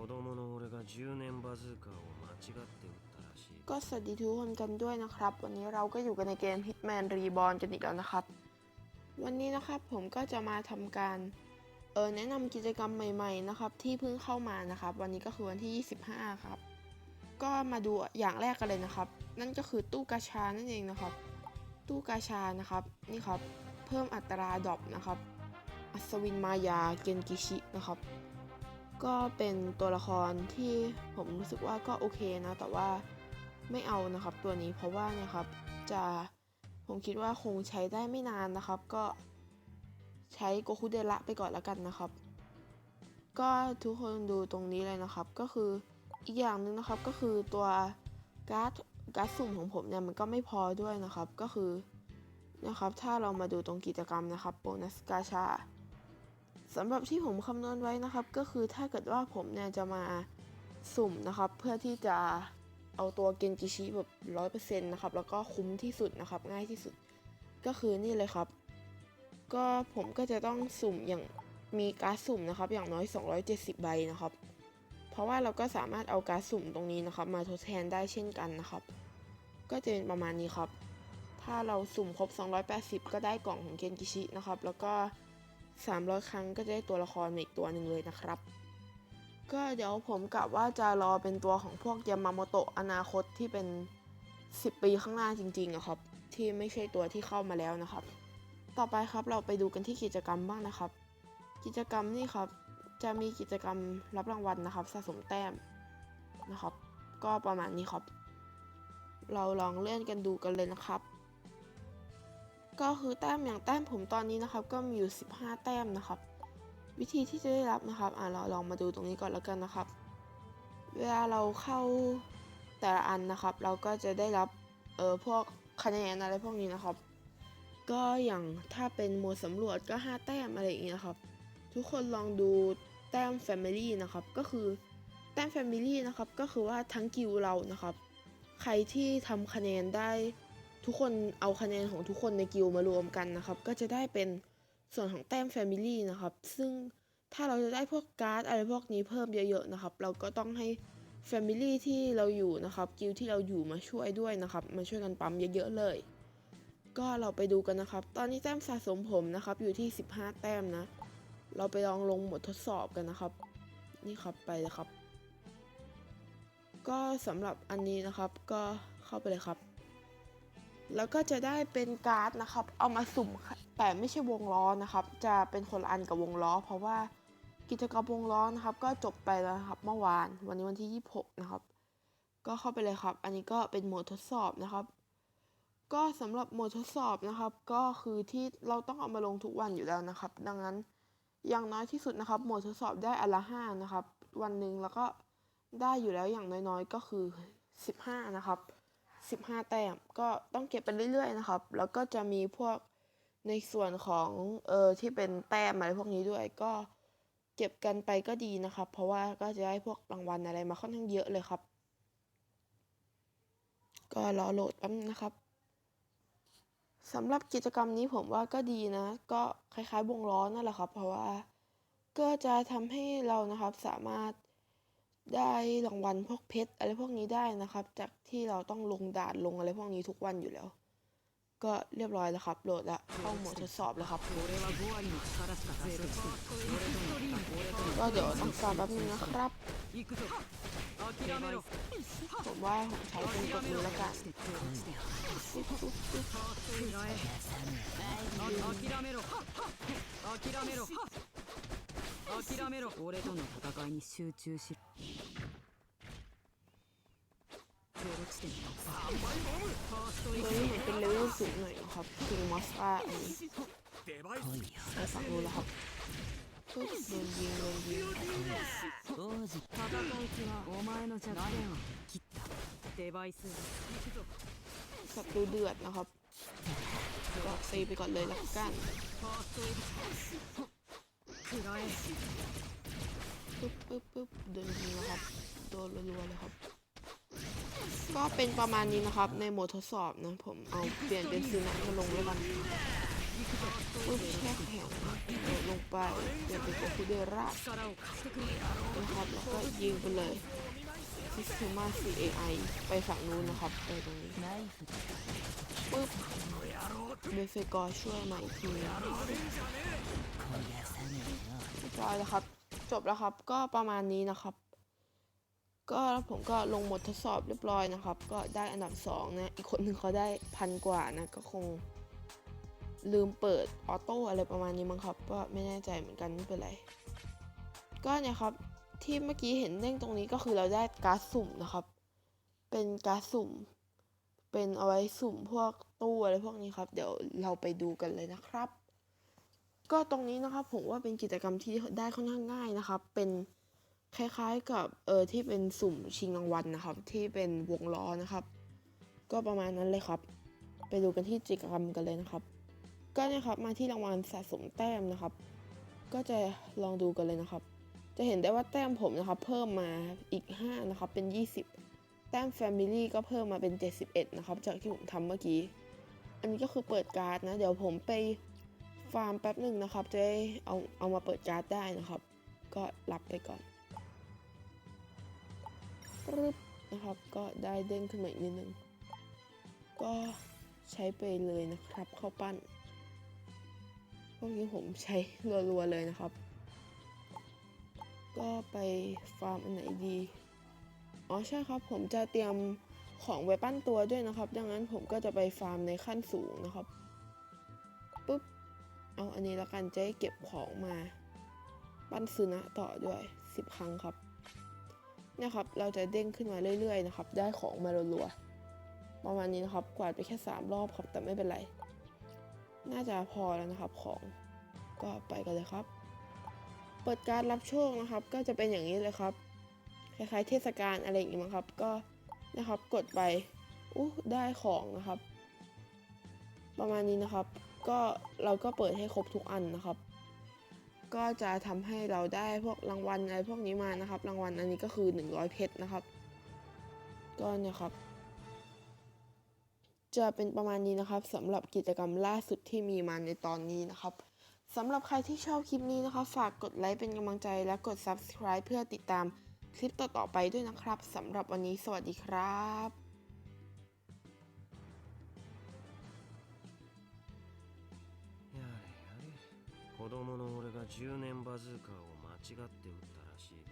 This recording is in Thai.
子供の俺が10年バズーカーを間違って撃ったらしい ก็สวัสดีทุกคนกันด้วยนะครับ วันนี้เราก็อยู่กันในเกม Hitman Reborn กันอีกแล้วนะครับ วันนี้นะครับผมก็จะมาทำการเออแนะนำกิจกรรมใหม่ๆนะครับ ที่เพิ่งเข้ามานะครับ วันนี้ก็คือวันที่ 25 ครับ ก็มาดูอย่างแรกกันเลยนะครับ นั่นก็คือตู้กาชานั่นเองนะครับ ตู้กาชานะครับนี่ครับเพิ่มอัตราดรอปนะครับ อัศวินมายาเกนกิชินะครับ ก็เป็นตัวละครที่ผมรู้สึกว่าก็โอเคนะ แต่ว่าไม่เอานะครับตัวนี้เพราะว่าเนี่ยครับจะผมคิดว่าคงใช้ได้ไม่นานนะครับ ก็ใช้โกคุเดระไปก่อนแล้วกันนะครับ ก็ทุกคนดูตรงนี้เลยนะครับ ก็คืออีกอย่างหนึ่งนะครับก็คือตัวการ์ดการ์ดสุ่มของผมเนี่ยมันก็ไม่พอด้วยนะครับก็คือนะครับถ้าเรามาดูตรงกิจกรรมนะครับโบนัสกาชา สำหรับที่ผมคำนวณไว้นะครับ ก็คือถ้าเกิดว่าผมเนี่ยจะมาสุ่มนะครับ เพื่อที่จะเอาตัวเกนจิชิแบบร้อยเปอร์เซ็นต์นะครับแล้วก็คุ้มที่สุดนะครับ ง่ายที่สุดก็คือนี่เลยครับ ก็ผมก็จะต้องสุ่มอย่างมีการสุ่มนะครับ อย่างน้อย 270 ใบนะครับ เพราะว่าเราก็สามารถเอาการสุ่มตรงนี้นะครับ มาทดแทนได้เช่นกันนะครับ ก็จะเป็นประมาณนี้ครับ ถ้าเราสุ่มครบ 280 ก็ได้กล่องของเกนจิชินะครับ แล้วก็ 300 ครั้งก็จะได้ตัวละครมาอีกตัวหนึ่งเลยนะครับ ก็เดี๋ยวผมกะว่าจะรอเป็นตัวของพวกยามาโมโตะอนาคตที่เป็น 10 ปีข้างหน้าจริงๆอะครับ ที่ไม่ใช่ตัวที่เข้ามาแล้วนะครับ ต่อไปครับเราไปดูกันที่กิจกรรมบ้างนะครับ กิจกรรมนี่ครับจะมีกิจกรรมรับรางวัลนะครับสะสมแต้มนะครับ ก็ประมาณนี้ครับ เราลองเลื่อนกันดูกันเลยนะครับ ก็คือแต้มอย่างแต้มผมตอนนี้นะครับก็มีอยู่ 15 แต้มนะครับ วิธีที่จะได้รับนะครับอ่าเราลองมาดูตรงนี้ก่อนแล้วกันนะครับ เวลาเราเข้าแต่ละอันนะครับ เราก็จะได้รับเออพวกคะแนนอะไรพวกนี้นะครับ ก็อย่างถ้าเป็นโหมดสำรวจก็ 5 แต้มอะไรอย่างเงี้ยครับ ทุกคนลองดูแต้ม Family นะครับ ก็คือแต้ม Family นะครับ ก็คือว่าทั้งกิวเรานะครับ ใครที่ทำคะแนนได้ ทุกคนเอาคะแนนของทุกคนในกิลมารวมกันนะครับ ก็จะได้เป็นส่วนของแต้ม Family นะครับ ซึ่งถ้าเราจะได้พวกการ์ดอะไรพวกนี้เพิ่มเยอะๆนะครับ เราก็ต้องให้ Family ที่เราอยู่นะครับกิลที่เราอยู่มาช่วยด้วยนะครับ มาช่วยกันปั๊มเยอะๆเลย ก็เราไปดูกันนะครับ ตอนนี้แต้มสะสมผมนะครับ อยู่ที่ 15 แต้มนะ เราไปลองลงบททดสอบกันนะครับ นี่ครับไปเลยครับ ก็สำหรับอันนี้นะครับก็เข้าไปเลยครับ แล้วก็จะได้เป็นการ์ดนะครับ เอามาสุ่มค่ะแต่ไม่ใช่วงล้อนะครับ จะเป็นคนอันกับวงล้อ เพราะว่ากิจกรรมวงล้อนะครับ ก็จบไปแล้วครับเมื่อวานวันนี้วันที่ 26 นะครับ ก็เข้าไปเลยครับ อันนี้ก็เป็นโหมดทดสอบนะครับ ก็สำหรับโหมดทดสอบนะครับ ก็คือที่เราต้องเอามาลงทุกวันอยู่แล้วนะครับ ดังนั้นอย่างน้อยที่สุดนะครับ โหมดทดสอบได้อันละห้านะครับ วันหนึ่งแล้วก็ได้อยู่แล้วอย่างน้อยๆก็คือ 15 นะครับ 15 แต้มก็ต้องเก็บไปเรื่อยๆนะครับ แล้วก็จะมีพวกในส่วนของเออที่เป็นแต้มอะไรพวกนี้ด้วยก็เก็บกันไปก็ดีนะครับ เพราะว่าก็จะได้พวกรางวัลอะไรมาค่อนข้างเยอะเลยครับ ก็รอโหลดแป๊บนะครับสำหรับกิจกรรมนี้ผมว่าก็ดีนะ ก็คล้ายๆวงล้อนั่นแหละครับ เพราะว่าก็จะทำให้เรานะครับสามารถ ได้รางวัลพวกเพชรอะไรพวกนี้ได้นะครับ จากที่เราต้องลงดาดลงอะไรพวกนี้ทุกวันอยู่แล้ว ก็เรียบร้อยแล้วครับ โหลดละเข้าโหมดทดสอบแล้วครับ ก็เดี๋ยวต้องการแป๊บนึงนะครับ ผมว่าผมใช้เป็นกดมือแล้วกัน 諦めろ諦めろ諦めろ俺との戦いに集中しろゼロ地点突破ファースト ตัวนี้เหมือนเป็นเลเวลสูงหน่อยนะครับคิงมอสตาอันนี้ไปฝั่งนู้นแล้วครับปุ๊บโดนยิงโดนยิง 王子戦う気はお前の弱点を切ったデバイス行くぞ ศัตรูเดือดนะครับก็ตีไปก่อนเลยละกัน ファーストエ คือน้ปึ๊บปึ๊บปึ๊บเดินเลยครับโดนรัวเลยครับ ก็เป็นประมาณนี้นะครับ ในโหมดทดสอบนะผมเอาเปลี่ยนเป็นซีนัทมาลงแล้วกันปึ๊บแช่แข็งลงไปเปลี่ยนเป็นโอคุเดร่านะครับแล้วก็ยิงไปเลยซิสเตอร์มาซีเอไอไปฝั่งนู้นนะครับไปตรงนี้ปึ๊บเบเฟกอร์ช่วยมาอีกที บร้อยแล้วครับ จบแล้วครับ ก็ประมาณนี้นะครับ ก็ผมก็ลงหมดทดสอบเรียบร้อยนะครับ ก็ได้อันดับสองนะ อีกคนหนึ่งเขาได้พันกว่านะ ก็คงลืมเปิดออโต้อะไรประมาณนี้มั้งครับ ก็ไม่แน่ใจเหมือนกันไม่เป็นไร ก็เนี่ยครับที่เมื่อกี้เห็นเด้งตรงนี้ก็คือเราได้การ์ดสุ่มนะครับ เป็นการ์ดสุ่ม เป็นเอาไว้สุ่มพวกตู้อะไรพวกนี้ครับ เดี๋ยวเราไปดูกันเลยนะครับ ก็ตรงนี้นะครับผมว่าเป็นกิจกรรมที่ได้ค่อนข้างง่ายนะครับ เป็นคล้ายๆกับเออที่เป็นสุ่มชิงรางวัลนะครับ ที่เป็นวงล้อนะครับ ก็ประมาณนั้นเลยครับ ไปดูกันที่กิจกรรมกันเลยนะครับ ก็นี่ยครับมาที่รางวัลสะสมแต้มนะครับ ก็จะลองดูกันเลยนะครับ จะเห็นได้ว่าแต้มผมนะครับ เพิ่มมาอีก 5 นะครับ เป็น 20 แต้ม Family ก็เพิ่มมาเป็น 71 นะครับ จากที่ผมทำเมื่อกี้ อันนี้ก็คือเปิดการ์ดนะ เดี๋ยวผมไป ฟาร์มแป๊บหนึ่งนะครับ จะได้เอาเอามาเปิดการ์ดได้นะครับ ก็รับไปก่อนรึบนะครับ ก็ได้เด้งขึ้นมาอีกนิดนึง ก็ใช้ไปเลยนะครับเข้าปั้นพวกนี้ผมใช้รัวๆเลยนะครับ ก็ไปฟาร์มอันไหนดี อ๋อใช่ครับ ผมจะเตรียมของไว้ปั้นตัวด้วยนะครับ ดังนั้นผมก็จะไปฟาร์มในขั้นสูงนะครับปุ๊บ เอาอันนี้แล้วกันจะได้เก็บของมาปั้นซึนะต่อด้วย 10 ครั้งครับเนี่ยครับ เราจะเด้งขึ้นมาเรื่อยๆนะครับ ได้ของมารัวๆประมาณนี้นะครับ กวาดไปแค่ 3 รอบครับ แต่ไม่เป็นไร น่าจะพอแล้วนะครับของ ก็ไปกันเลยครับ เปิดการรับโชคนะครับ ก็จะเป็นอย่างนี้เลยครับ คล้ายๆ เทศกาลอะไรอย่างงี้มั้งครับ ก็นะครับ กดไปอู้ได้ของนะครับ ประมาณนี้นะครับ ก็เราก็เปิดให้ครบทุกอันนะครับ ก็จะทำให้เราได้พวกรางวัลอะไรพวกนี้มานะครับ รางวัลอันนี้ก็คือ 100 เพชรนะครับ ก็เนี่ยครับ จะเป็นประมาณนี้นะครับสำหรับกิจกรรมล่าสุดที่มีมาในตอนนี้นะครับสำหรับใครที่ชอบคลิปนี้นะครับฝากกดไลค์เป็นกำลังใจและกด subscribe เพื่อติดตามคลิปต่อๆไปด้วยนะครับสำหรับวันนี้สวัสดีครับ 子供の俺が10年バズーカーを間違って撃ったらしい。